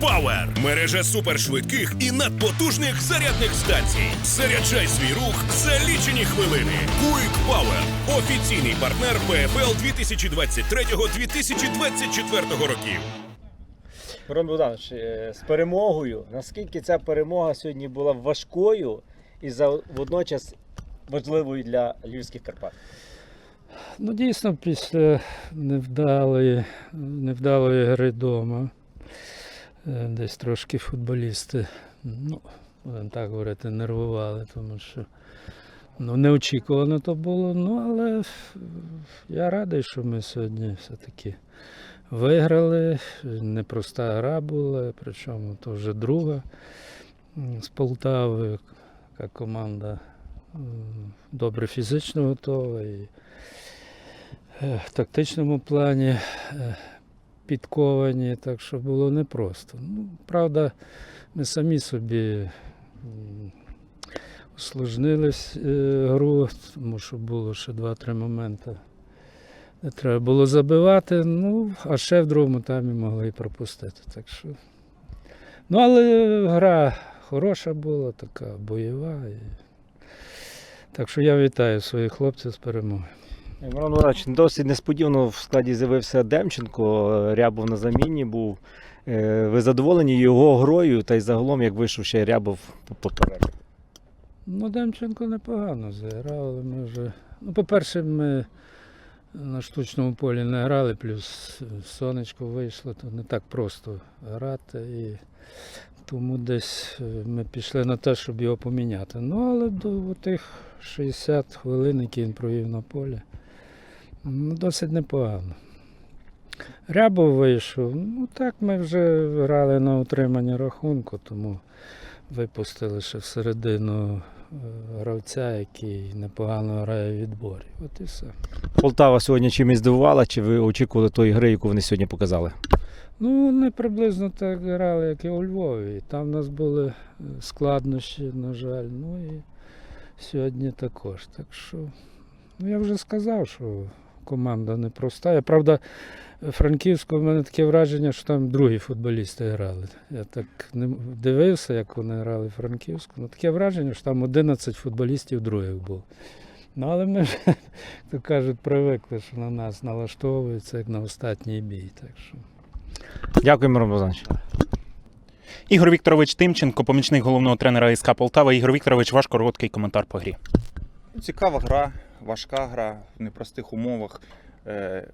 Power – мережа супершвидких і надпотужних зарядних станцій. Заряджай свій рух за лічені хвилини. Quick Power – офіційний партнер ПФЛ 2023-2024 років. Мирон Богданович, е, з перемогою. Наскільки ця перемога сьогодні була важкою і за водночас важливою для львівських Карпат? Ну, дійсно, після невдалої, невдалої гри вдома, десь трошки футболісти, ну, будемо так говорити, нервували, тому що ну, неочікувано то було. Ну, але е, я радий, що ми сьогодні все-таки виграли. Непроста гра була, причому то вже друга з Полтави, яка команда добре фізично готова. І е, в тактичному плані е, підковані, так що було непросто. Ну, правда, ми самі собі м, усложнили с- е, гру, тому що було ще два-три моменти. де Треба було забивати, ну, а ще в другому таймі могли і пропустити. Так що... Ну, але гра хороша була, така бойова. І... Так що я вітаю своїх хлопців з перемогою. Мирон Богданович, досить несподівано в складі з'явився Демченко, е, Рябов на заміні був. Е, Ви задоволені його грою та й загалом, як вийшов ще Рябов по- по? Ну, Демченко непогано зіграв, але ми вже. Ну, по-перше, ми на штучному полі не грали, плюс сонечко вийшло, то не так просто грати. І тому десь е, ми пішли на те, щоб його поміняти. Ну, але до тих 60 хвилин, які він провів на полі, ну, досить непогано. Рябов вийшов. Ну так, ми вже грали на утримання рахунку, тому випустили ще всередину е, гравця, який непогано грає в відборі. От і все. Полтава сьогодні чимось здивувала, чи ви очікували тої гри, яку вони сьогодні показали? Ну, вони приблизно так грали, як і у Львові. Там в нас були е, складнощі, на жаль. Ну і сьогодні також. Так що, ну я вже сказав, що команда непроста. Я, правда, Франківську в мене таке враження, що там другі футболісти грали. Я так не дивився, як вони грали Франківську. Ну, таке враження, що там 11 футболістів других було. Ну, але ми вже, як то кажуть, привикли, що на нас налаштовуються як на останній бій. Так що. Дякую, Мирон Ігор Вікторович Тимченко, помічник головного тренера СК Полтава. Ігор Вікторович, ваш короткий коментар по грі. Цікава гра, важка гра в непростих умовах. Е,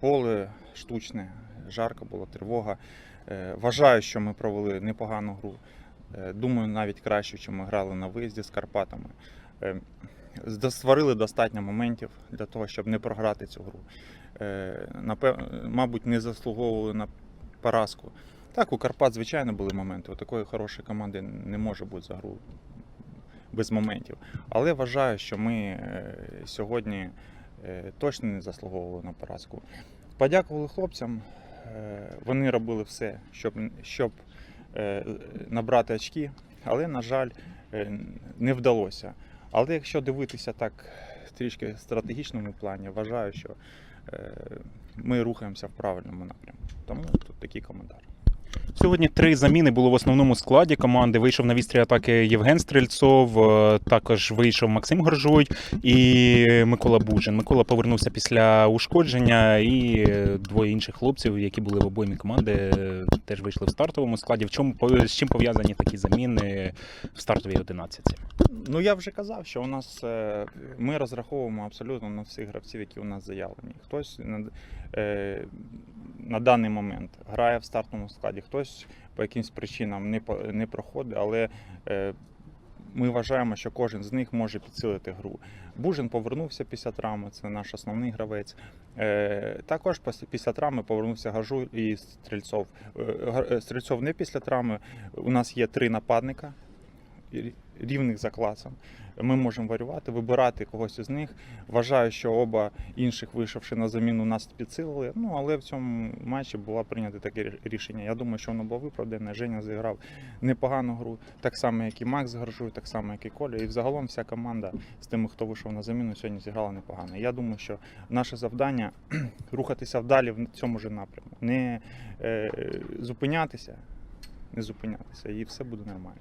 Поле штучне, жарко була тривога. Е, Вважаю, що ми провели непогану гру. Е, Думаю, навіть краще, ніж ми грали на виїзді з Карпатами. Створили достатньо моментів для того, щоб не програти цю гру. Мабуть, не заслуговували на поразку. Так, у Карпат, звичайно, були моменти. У такої хорошої команди не може бути за гру без моментів. Але вважаю, що ми е, сьогодні е, точно не заслуговували на поразку. Подякували хлопцям. е, Вони робили все, щоб, щоб набрати очки, але, на жаль, не вдалося. Але якщо дивитися так трішки в стратегічному плані, вважаю, що ми рухаємося в правильному напрямку. Тому тут такий коментар. Сьогодні три заміни було в основному складі команди. Вийшов на вістрі атаки Євген Стрельцов, е, також вийшов Максим Горжуй і Микола Бужин. Микола повернувся після ушкодження, і е, двоє інших хлопців, які були в обоймі команди, е, теж вийшли в стартовому складі. В чому з чим пов'язані такі заміни в стартовій одинадцятці? Ну я вже казав, що у нас е, ми розраховуємо абсолютно на всіх гравців, які у нас заявлені. Хтось на, даний момент грає в стартовому складі, хтось по якимсь причинам не, не проходить, але е, ми вважаємо, що кожен з них може підсилити гру. Бужин повернувся після травми, це наш основний гравець. Е, також після травми повернувся Гажу і Стрільцов. Е, Стрільцов не після травми. У нас є три нападника рівних за класом. Ми можемо варювати, вибирати когось із них. Вважаю, що оба інших, вийшовши на заміну, нас підсилили. Ну але в цьому матчі було прийнято таке рішення. Я думаю, що воно було виправдане. Женя зіграв непогану гру, так само, як і Макс Гаржуй, так само, як і Коля. І взагалом вся команда з тими, хто вийшов на заміну, сьогодні зіграла непогано. Я думаю, що наше завдання рухатися вдалі в цьому ж напрямку, не е, зупинятися. не зупинятися, і все буде нормально.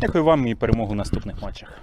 Дякую вам і перемогу в наступних матчах.